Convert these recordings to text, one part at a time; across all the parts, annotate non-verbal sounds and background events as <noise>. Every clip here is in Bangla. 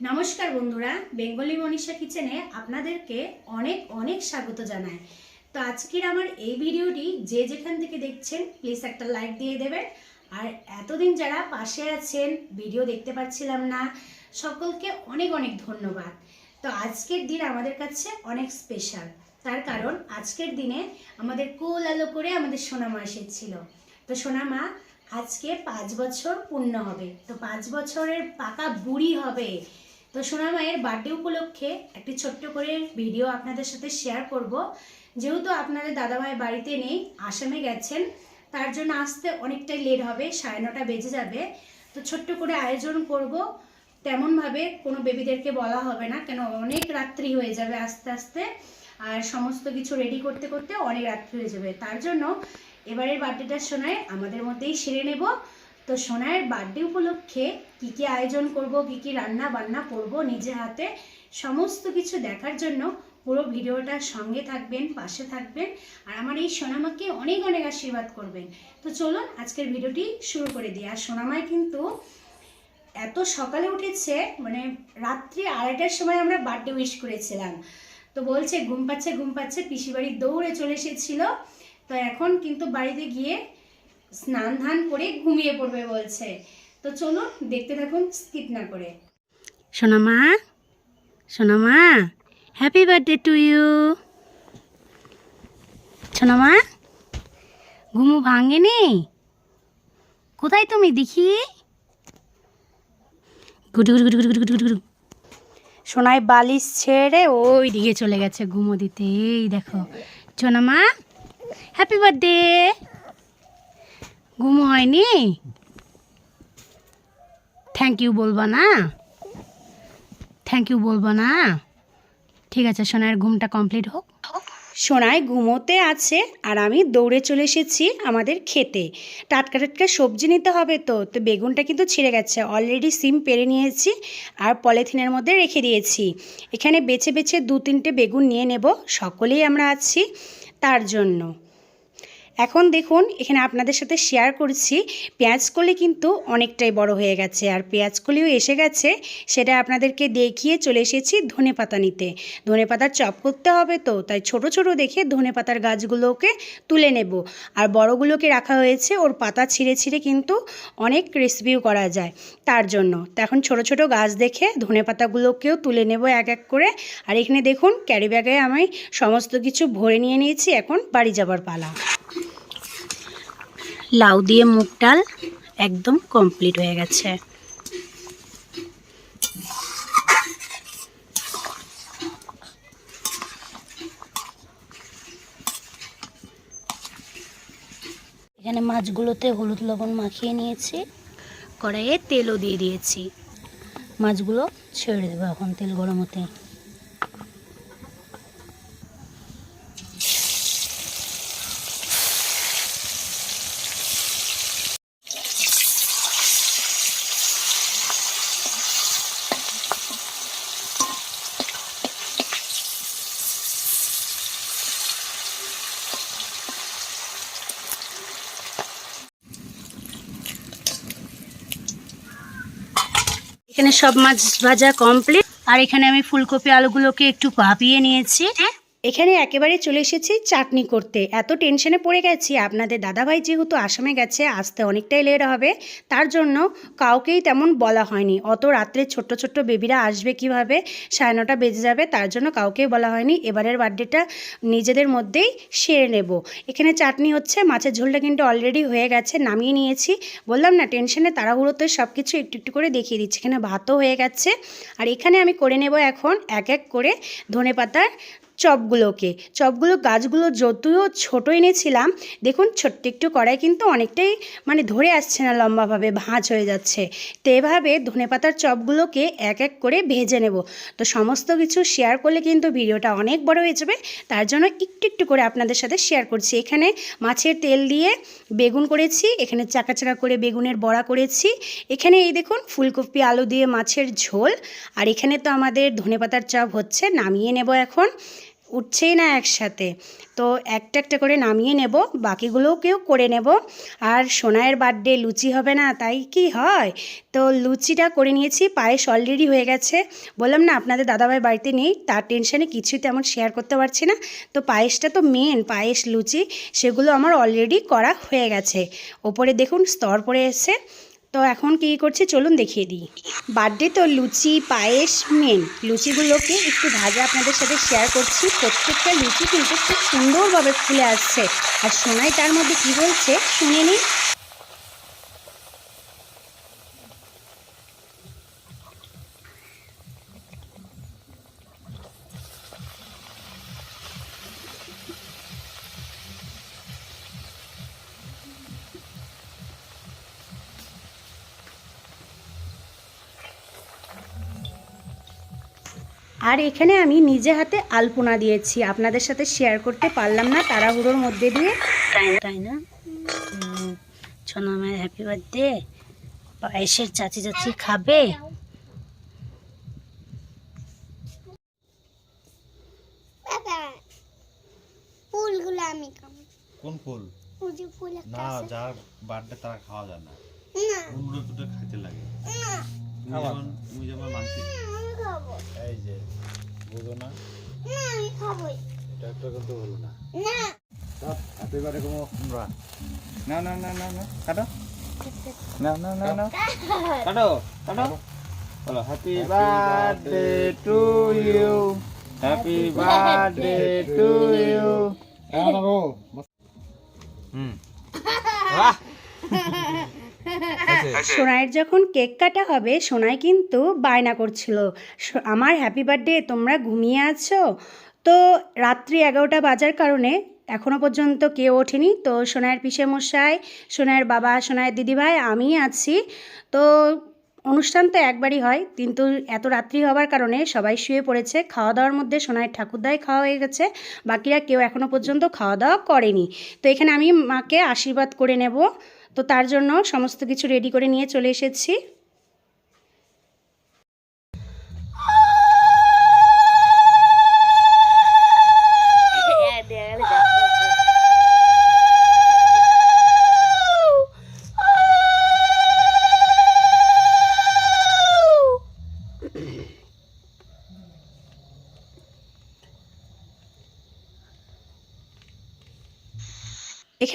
নমস্কার বন্ধুরা, বেঙ্গলি মনীষা কিচেনে আপনাদেরকে অনেক অনেক স্বাগত জানাই। তো আজকের আমার এই ভিডিওটি যে যেখান থেকে দেখছেন প্লিজ একটা লাইক দিয়ে দেবেন। আর এতদিন যারা পাশে আছেন, ভিডিও দেখতে পাচ্ছিলাম না, সকলকে অনেক অনেক ধন্যবাদ। তো আজকের দিন আমাদের কাছে অনেক স্পেশাল তার কারণ আজকের দিনে আমাদের কোল আলো করে আমাদের সোনামা এসেছিল। তো সোনামা, আজকে পাঁচ বছর পূর্ণ হবে। তো পাঁচ বছরের পাকা বুড়ি হবে। তো সোনা মায়ের বার্থডে উপলক্ষে একটি ছোট্ট করে ভিডিও আপনাদের সাথে শেয়ার করব। যেহেতু আপনাদের দাদাভাই বাড়িতে নেই, আসামে গেছেন, তার জন্য আসতে অনেকটাই লেট হবে, সাড়ে নটা বেজে যাবে। তো ছোট্ট করে আয়োজন করব। তেমনভাবে কোনো বেবিদেরকে বলা হবে না, কেন অনেক রাত্রি হয়ে যাবে আস্তে আস্তে। আর সমস্ত কিছু রেডি করতে করতে অনেক রাত্রি হয়ে যাবে। তার জন্য এবারের বার্থডেটার সময় আমাদের মধ্যেই সেরে নেব। তো সোনায়ের বার্থডে উপলক্ষে কি কি আয়োজন করব, কি কি রান্না বান্না করব, নিজে হাতে সমস্ত কিছু দেখার জন্য পুরো ভিডিওটার সঙ্গে থাকবেন, পাশে থাকবেন আর আমার এই সোনামাকে অনেক অনেক আশীর্বাদ করবেন। তো চলুন আজকের ভিডিওটি শুরু করে দিই। আর সোনামায় কিন্তু এত সকালে উঠেছে মানে রাত্রি আড়াইটার সময় আমরা বার্থডে উইশ করেছিলাম। তো বলছে, ঘুম পাচ্ছে ঘুম পাচ্ছে। পিসি বাড়ি দৌড়ে চলে এসেছিল। তো এখন কিন্তু বাড়িতে গিয়ে স্নান ধান করে ঘুমিয়ে পড়বে বলছে। তো চলুন দেখতে থাকুন স্কিপ না করে। সোনামা সোনামা হ্যাপি বার্থডে টু ইউ সোনামা ঘুমু ভাঙেনি? কোথায় তুমি দেখি? সোনায় বালিশ ছেড়ে ওই দিকে চলে গেছে ঘুমো দিতে এই দেখো সোনামা হ্যাপি বার্থডে ঘুম হয়নি? থ্যাংক ইউ বলবা না? থ্যাংক ইউ বলব না? ঠিক আছে, সোনার ঘুমটা কমপ্লিট হোক। সোনায় ঘুমোতে আছে, আর আমি দৌড়ে চলে এসেছি আমাদের খেতে। টাটকা টাটকা সবজি নিতে হবে তো তো বেগুনটা কিন্তু ছিঁড়ে গেছে। অলরেডি সিম পেরে নিয়েছি, আর পলিথিনের মধ্যে রেখে দিয়েছি। এখানে বেছে বেছে দু তিনটে বেগুন নিয়ে নেব, সকলেই আমরা আছি তার জন্য। এখন দেখুন, এখানে আপনাদের সাথে শেয়ার করছি। পেঁয়াজ কলি কিন্তু অনেকটাই বড় হয়ে গেছে। আর পেঁয়াজ কলিও এসে গেছে, সেটা আপনাদেরকে দেখিয়ে চলে এসেছি ধনে পাতা নিতে। ধনে পাতার চপ করতে হবে তো, তাই ছোট ছোট দেখে ধনে পাতার গাছগুলোকে তুলে নেব। আর বড়গুলোকে রাখা হয়েছে, ওর পাতা ছিঁড়ে ছিঁড়ে কিন্তু অনেক রেসিপিও করা যায়। তার জন্য তো এখন ছোট ছোট গাছ দেখে ধনে পাতাগুলোকেও তুলে নেব এক এক করে। আর এখানে দেখুন ক্যারি ব্যাগে আমি সমস্ত কিছু ভরে নিয়ে নিয়েছি, এখন বাড়ি যাবার পালা। লাউ দিয়ে মুগ ডাল একদম কমপ্লিট হয়ে গেছে। এখানে মাছগুলোতে হলুদ লবণ মাখিয়ে নিয়েছি, কড়াইয়ে তেলও দিয়ে দিয়েছি। মাছগুলো ছেড়ে দেবো এখন, তেল গরম হতে। এখানে সব মাছ ভাজা কমপ্লিট আর এখানে আমি ফুলকপি আলুগুলোকে একটু ভাপিয়ে নিয়েছি। এখানে একেবারে চলে এসেছি চাটনি করতে। এত টেনশনে পড়ে গেছি, আপনাদের দাদাভাই যেহেতু আসামে গেছে, আসতে অনেকটাই লেট হবে, তার জন্য কাউকেই তেমন বলা হয়নি। অত রাত্রে ছোট্ট ছোট্ট বেবিরা আসবে কীভাবে, সাড়ে নটা বেজে যাবে, তার জন্য কাউকেই বলা হয়নি। এবারের বার্থডেটা নিজেদের মধ্যেই সেরে নেব। এখানে চাটনি হচ্ছে, মাছের ঝোলটা কিন্তু অলরেডি হয়ে গেছে, নামিয়ে নিয়েছি। বললাম না, টেনশনে তাড়াহুড়োতে সব কিছু একটু একটু করে দেখিয়ে দিচ্ছি, এখানে ভাতও হয়ে গেছে। আর এখানে আমি করে নেব এখন এক এক করে ধনে পাতার চপগুলোকে। চপগুলো গাছগুলো যদিও ছোটো এনেছিলাম, দেখুন ছোট্ট একটু কড়াই কিন্তু অনেকটাই মানে ধরে আসছে না লম্বাভাবে, ভাঁজ হয়ে যাচ্ছে। তো এভাবে ধনেপাতার চপগুলোকে এক এক করে ভেজে নেব। তো সমস্ত কিছু শেয়ার করলে কিন্তু ভিডিওটা অনেক বড় হয়ে যাবে। তার জন্য একটু একটু করে আপনাদের সাথে শেয়ার করছি। এখানে মাছের তেল দিয়ে বেগুন করেছি, এখানে চাকা চাকা করে বেগুনের বড়া করেছি। এখানে এই দেখুন ফুলকপি, আলু দিয়ে মাছের ঝোল। আর এখানে তো আমাদের ধনেপাতার চপ হচ্ছে, নামিয়ে নেব এখন। উঠছেই না একসাথে। তো একটা একটা করে নামিয়ে নেব বাকিগুলোকেও করে নেব। আর সোনায়ের বার্থডে লুচি হবে না, তাই কি হয়? তো লুচিটা করে নিয়েছি, পায়েস অলরেডি হয়ে গেছে। বললাম, না, আপনাদের দাদাভাই বাড়িতে নেই, তার টেনশানে কিছুই তেমন শেয়ার করতে পারছি না। তো পায়েসটা তো মেন পায়েস, লুচি, সেগুলো আমার অলরেডি করা হয়ে গেছে। ওপরে দেখুন, স্তর পড়ে এসছে। তো এখন কী করছে? চলুন দেখিয়ে দিই। বার্থডে তো লুচি, পায়েস মেন লুচিগুলোকে একটু ভাজা আপনাদের সাথে শেয়ার করছি। প্রত্যেকটা লুচি কিন্তু খুব সুন্দরভাবে ফুলে আসছে। আর সোনাই তার মধ্যে কী বলছে? শুনে নিন। আর এখানে আমি নিজে হাতে আলপনা দিয়েছি। আপনাদের সাথে শেয়ার করতে পারলাম না তাড়াহুড়োর মধ্যে দিয়ে। তাই না? তাই না হ্যাপি বার্থডে পায়েসের চাচি চাচি খাবে? ফুলগুলো আমি খাব। কোন ফুল? ওই যে ফুল একটা না যার বার্থডে তারা খাওয়া যায় না। না। ফুলগুলো দুটো খাইতে লাগে। না। তুমি যেমন মানসিক বুঝো না? এটা একটা কিন্তু হলো না। না। হাতে করে কোনো আমরা না না না না না কাটো। না না না না। কাটো কাটো। বলো happy birthday to you happy birthday to you hmm সোনাইয়ের যখন কেক কাটা হবে সোনাই কিন্তু বায়না করছিল। "স- আমার হ্যাপি বার্থডে তোমরা ঘুমিয়ে আছো? তো রাত্রি এগারোটা বাজার কারণে এখনও পর্যন্ত কেউ ওঠেনি। তো সোনাইয়ের পিসে মশাই সোনাইয়ের বাবা সোনাইয়ের দিদিভাই আমি আছি। তো অনুষ্ঠান তো একবারই হয় কিন্তু এত রাত্রি হওয়ার কারণে সবাই শুয়ে পড়েছে। খাওয়া দাওয়ার মধ্যে সোনাইয়ের ঠাকুরদাই খাওয়া হয়ে গেছে। বাকিরা কেউ এখনও পর্যন্ত খাওয়া দাওয়া করেনি। তো এখানে আমি মাকে আশীর্বাদ করে নেব। তো তার জন্য সমস্ত কিছু রেডি করে নিয়ে চলে এসেছি।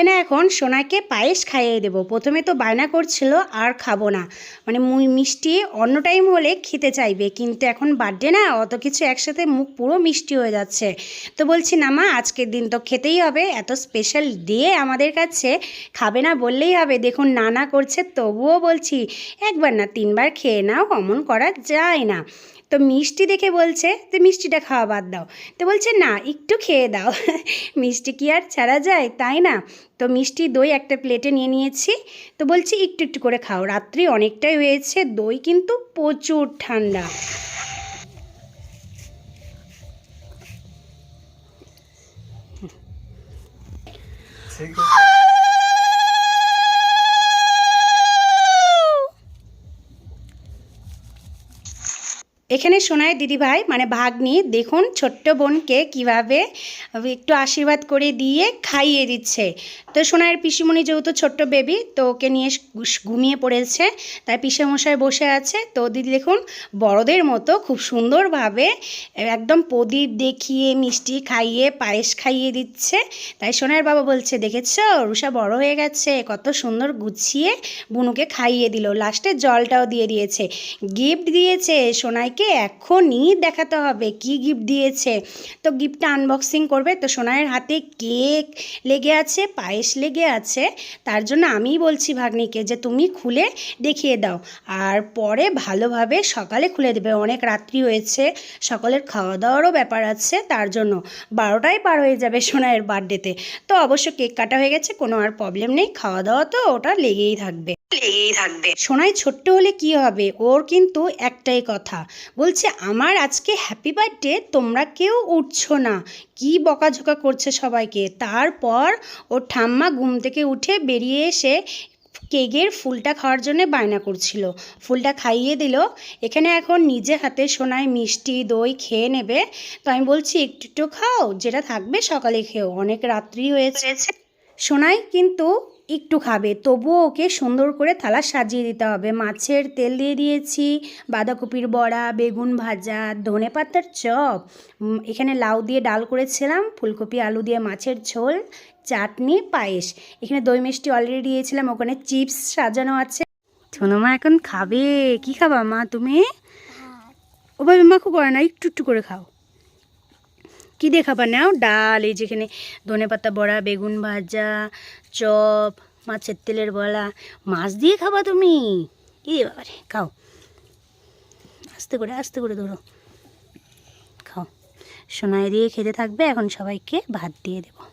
এখানে এখন সোনাকে পায়েস খাইয়ে দেব। প্রথমে তো বায়না করছিল, আর খাব না। মানে মুই- মিষ্টি অন্য টাইম হলে খেতে চাইবে, কিন্তু এখন বার্থডে না, অত কিছু একসাথে মুখ পুরো মিষ্টি হয়ে যাচ্ছে। তো বলছি, না মা, আজকের দিন তো খেতেই হবে, এত স্পেশাল ডে আমাদের কাছে খাবে না বললেই হবে। দেখুন, নানা করছে, তবুও বলছি, একবার না, তিনবার খেয়ে নাও, অমন করা যায় না। তো মিষ্টি দেখে বলছে, তো মিষ্টিটা খাওয়া বাদ দাও। তো বলছে, না, একটু খেয়ে দাও। <laughs> মিষ্টি কি আর ছাড়া যায়? তাই না? তো মিষ্টি দই একটা প্লেটে নিয়ে নিয়েছি। তো বলছি, একটু একটু করে খাও। রাত্রি অনেকটাই হয়েছে, দই কিন্তু প্রচুর ঠান্ডা। এখানে সোনায় দিদিভাই মানে ভাগ্নি, দেখুন ছোট্ট বোনকে কীভাবে একটু আশীর্বাদ করে দিয়ে খাইয়ে দিচ্ছে। তো সোনায়ের পিসিমণি যেহেতু ছোট্ট বেবি, তো ওকে নিয়ে ঘুমিয়ে পড়েছে, তাই পিসেমশাই বসে আছে। তো দিদি, দেখুন, বড়দের মতো খুব সুন্দরভাবে একদম প্রদীপ দেখিয়ে, মিষ্টি খাইয়ে, পায়েস খাইয়ে দিচ্ছে। তাই সোনার বাবা বলছে, দেখেছ, রুষা বড় হয়ে গেছে, কত সুন্দর গুছিয়ে বুনুকে খাইয়ে দিল। লাস্টে জলটাও দিয়ে দিয়েছে। গিফট দিয়েছে সোনাইকে এখনই দেখাতে হবে কি গিফট দিয়েছে। তো গিফটটা আনবক্সিং করবে। তো সোনাইয়ের হাতে কেক লেগে আছে পায়েস লেগে আছে। তার জন্য আমিই বলছি ভাগ্নিকে যে তুমি খুলে দেখিয়ে দাও। আর পরে ভালোভাবে সকালে খুলে দেবে। অনেক রাত্রি হয়েছে সকলের খাওয়া দাওয়ারও ব্যাপার আছে। তার জন্য বারোটাই পার হয়ে যাবে সোনাইয়ের বার্থডেতে তো। অবশ্য কেক কাটা হয়ে গেছে কোনো আর প্রবলেম নেই। খাওয়া দাওয়া তো ওটা লেগেই থাকবে। লেগেই থাকবে। সোনাই ছোট্ট হলে কি হবে? ওর কিন্তু একটাই কথা। বলছে আমার আজকে হ্যাপি বার্থডে তোমরা কেউ উঠছো না। কি বকাঝোকা করছে সবাইকে। তারপর ওর ঠাম্মা ঘুম থেকে উঠে বেরিয়ে এসে কেকের ফুলটা খাওয়ার জন্য বায়না করছিল। ফুলটা খাইয়ে দিল। এখানে এখন নিজে হাতে সোনায় মিষ্টি দই খেয়ে নেবে। তো আমি বলছি একটু একটু খাও যেটা থাকবে সকালে খেও। অনেক রাত্রি হয়েছে। সোনাই কিন্তু একটু খাবে। তবুও ওকে সুন্দর করে থালা সাজিয়ে দিতে হবে। মাছের তেল দিয়ে দিয়েছি বাঁধাকপির বড়া বেগুন ভাজা ধনে পাতার চপ। এখানে লাউ দিয়ে ডাল করেছিলাম ফুলকপি আলু দিয়ে মাছের ঝোল চাটনি পায়েস। এখানে দই মিষ্টি অলরেডি দিয়েছিলাম ওখানে চিপস সাজানো আছে। সোনামা এখন খাবে। কি খাবা মা তুমি? ওভাবে খুব করে না একটু একটু করে খাও। কি দিয়ে খাবার নাও? ডাল, এই যেখানে ধনে পাতা বড়া, বেগুন ভাজা, চপ, মাছের তেলের বড়া। মাছ দিয়ে খাবা তুমি? কি বাবারে, খাও। আস্তে করে আস্তে করে ধরো। খাও। সোনায় দিয়ে খেতে থাকবে, এখন সবাইকে ভাত দিয়ে দেবো।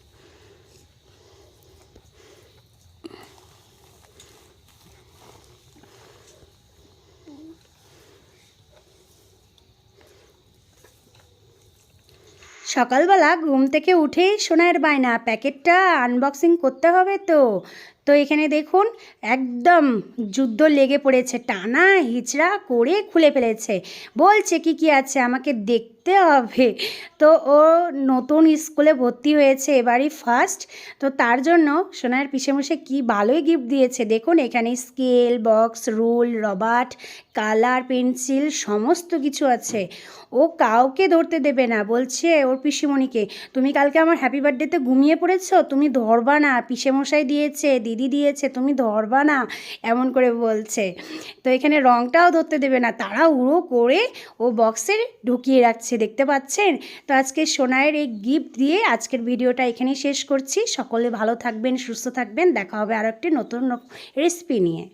সকালবেলা ঘুম থেকে উঠেই সোনার বায়না, প্যাকেটটা আনবক্সিং করতে হবে তো। তো এখানে দেখুন, একদম যুদ্ধ লেগে পড়েছে, টানা হিচড়া করে খুলে ফেলেছে। বলছে, কি কি আছে? আমাকে দেখতে হবে। তো ও নতুন স্কুলে ভর্তি হয়েছে এবারই ফার্স্ট তো তার জন্য সোনার পিসেমশে কি ভালোই গিফট দিয়েছে। দেখুন, এখানে scale box rule rubber colour, pencil, সমস্ত কিছু আছে। ও কাউকে ধরতে দেবে না। বলছে ওর পিসিমণিকে, তুমি কালকে আমার হ্যাপি বার্থডেতে ঘুমিয়ে পড়েছ? তুমি ধরবা না। পিসেমশাই দিয়েছে, দিদি দিয়েছে, তুমি ধরবা না। এমন করে বলছে। তো এখানে রংটাও ধরতে দেবে না। তারা উড়ো করে ও বক্সে ঢুকিয়ে রাখছে, দেখতে পাচ্ছেন? তো আজকে সোনায়ের এই গিফট দিয়ে আজকের ভিডিওটা এখানেই শেষ করছি। সকলে ভালো থাকবেন, সুস্থ থাকবেন। দেখা হবে আর একটি নতুন রেসিপি নিয়ে।